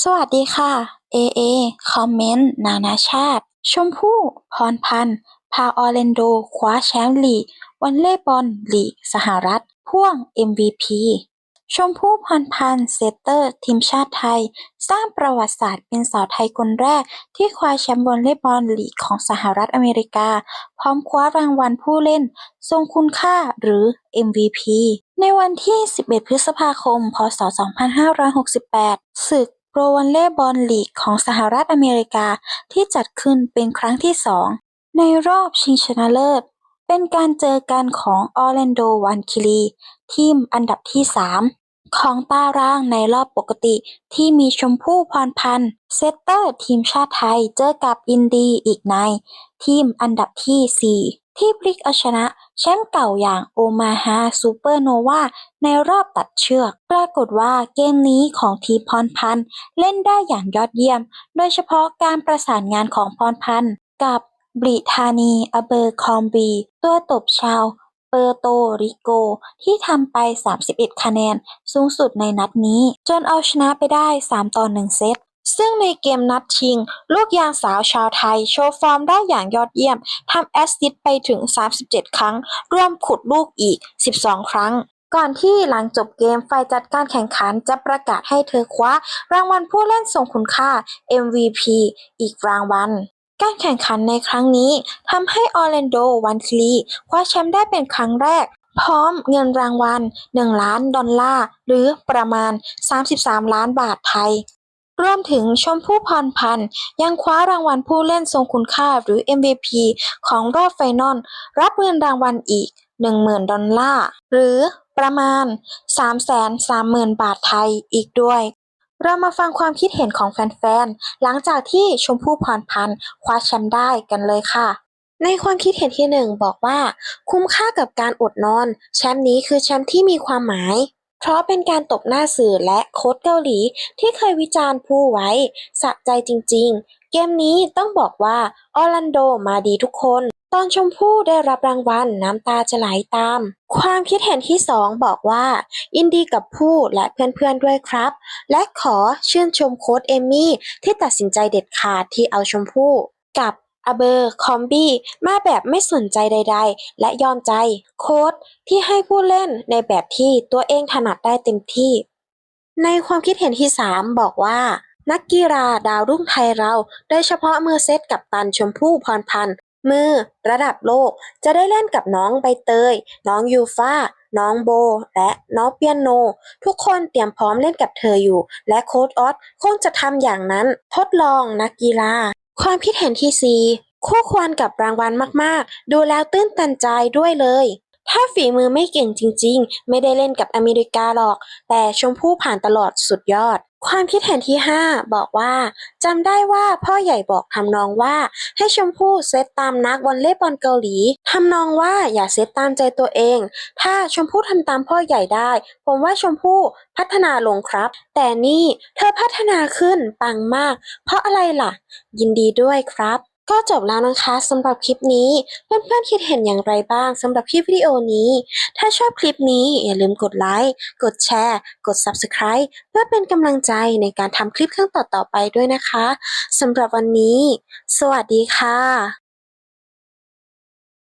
สวัสดีค่ะเอเอคอมเมนต์ นานาชาติ ชมพู่ พรพันธ์ พาออร์แลนโด คว้าแชมป์ลีกวอลเลย์บอลลีก สหรัฐ พ่วง MVP ชมพู่พรพันธ์เซตเตอร์ ทีมชาติไทย สร้างประวัติศาสตร์เป็นสาวไทยคนแรก ที่คว้าแชมป์วอลเลย์บอลลีกของสหรัฐอเมริกา พร้อมคว้ารางวัลผู้เล่น ทรงคุณค่าหรือ MVP ในวันที่ 11 พฤษภาคม พ.ศ.2568 ศึก โปรวอลเลย์บอลลีกของสหรัฐอเมริกาที่จัดขึ้นเป็นครั้งที่สองในรอบชิงชนะเลิศ เป็นการเจอกันของออร์แลนโดวันคิลี ทีมอันดับที่ 3 ของตารางในรอบปกติที่มีชมพู่พรพันธ์เซตเตอร์ทีมชาติไทยเจอกับอินดีอีกใน ทีมอันดับที่ 4 ที่พลิกเอาชนะแชมป์เก่าอย่างโอมาฮาซูเปอร์โนวาในรอบตัดเชือก ปรากฏว่าเกมนี้ของทีพรพันธ์เล่นได้อย่างยอดเยี่ยม โดยเฉพาะการประสานงานของพรพันธ์กับบริธานีอเบอร์คอมบี ตัวตบชาวเปอร์โตริโก ที่ทำไป 31 คะแนน สูงสุดในนัดนี้ จนเอาชนะไปได้ 3 ต่อ 1 เซต ซึ่งในเกมนัดชิง ลูกยางสาวชาวไทย โชว์ฟอร์มได้อย่างยอดเยี่ยม ทำแอสซิสต์ไปถึง 37 ครั้ง ร่วมขุดลูกอีก 12 ครั้ง ก่อนที่หลังจบเกมฝ่ายจัดการแข่งขันจะประกาศให้เธอคว้ารางวัลผู้เล่นทรงคุณค่า MVP อีกรางวัลการแข่งขันในครั้งนี้ทำให้ออร์แลนโดวันคลีคว้าแชมป์ได้เป็นครั้งแรก พร้อมเงินรางวัล 1 ล้านดอลลาร์ หรือประมาณ 33 ล้านบาทไทย รวมถึงชมพู่พรพันธ์ ยังคว้ารางวัลผู้เล่นทรงคุณค่าหรือ MVP ของรอบไฟนอลรับเงินรางวัลอีก 10,000 ดอลลาร์ หรือประมาณ 330,000 บาทไทยอีกด้วย เรามาฟังความคิดเห็นของแฟนๆ หลังจากที่ชมพู่พรพันธ์คว้าแชมป์ได้กันเลยค่ะในความคิดเห็นที่หนึ่งบอกว่า คุ้มค่ากับการอดนอน แชมป์นี้คือแชมป์ที่มีความหมาย เพราะเป็นการตบหน้าสื่อและโค้ชเกาหลีที่เคยวิจารณ์ผู้ไว้ สะใจจริง ๆ เกมนี้ต้องบอกว่าออร์แลนโดมาดีทุกคน ตอนชมพู่ได้รับรางวัลน้ำตาจะไหลตาม ความคิดเห็นที่สองบอกว่ายินดีกับผู้และเพื่อนๆด้วยครับ และขอชื่นชมโค้ชเอมี่ที่ตัดสินใจเด็ดขาดที่เอาชมพู่กับ อเบอร์คอมบี้มาแบบไม่สนใจใด ๆ และยอมใจ โค้ชที่ให้ผู้เล่นในแบบที่ตัวเองถนัดได้เต็มที่ ในความคิดเห็นที่ 3 บอกว่า นักกีฬาดาวรุ่งไทยเรา โดยเฉพาะมือเซตกับตันชมพู่พรพันธ์มือ ระดับโลกจะได้เล่นกับน้องใบเตย น้องยูฟ่าน้องโบ และน้องเปียโน ทุกคนเตรียมพร้อมเล่นกับเธออยู่ และโค้ชออสคงจะทำอย่างนั้น ทดลองนักกีฬา ความคิดเห็นที่ 4 คู่ควรกับรางวัลมากๆ ดูแล้วตื้นตันใจด้วยเลย ถ้าฝีมือไม่เก่งจริง ๆ ไม่ได้เล่นกับอเมริกาหรอก แต่ชมพู่ผ่านตลอดสุดยอด ความคิดเห็นที่ 5 บอกว่าจำได้ว่าพ่อใหญ่บอกทำนองว่าให้ชมพู่เซตตามนักวอลเลย์บอลเกาหลีทำนองว่าอย่าเซตตามใจตัวเอง ถ้าชมพู่ทำตามพ่อใหญ่ได้ ผมว่าชมพู่พัฒนาลงครับ แต่นี่เธอพัฒนาขึ้นปังมาก เพราะอะไรล่ะ ยินดีด้วยครับ ก็จบแล้วนะคะสำหรับคลิปนี้ เพื่อนๆคิดเห็นอย่างไรบ้างสำหรับคลิปวิดีโอนี้ ถ้าชอบคลิปนี้อย่าลืมกดไลค์กดแชร์ กด Subscribe เพื่อเป็นกำลังใจในการทำคลิปครั้งต่อๆไปด้วยนะคะสำหรับวันนี้ สวัสดีค่ะ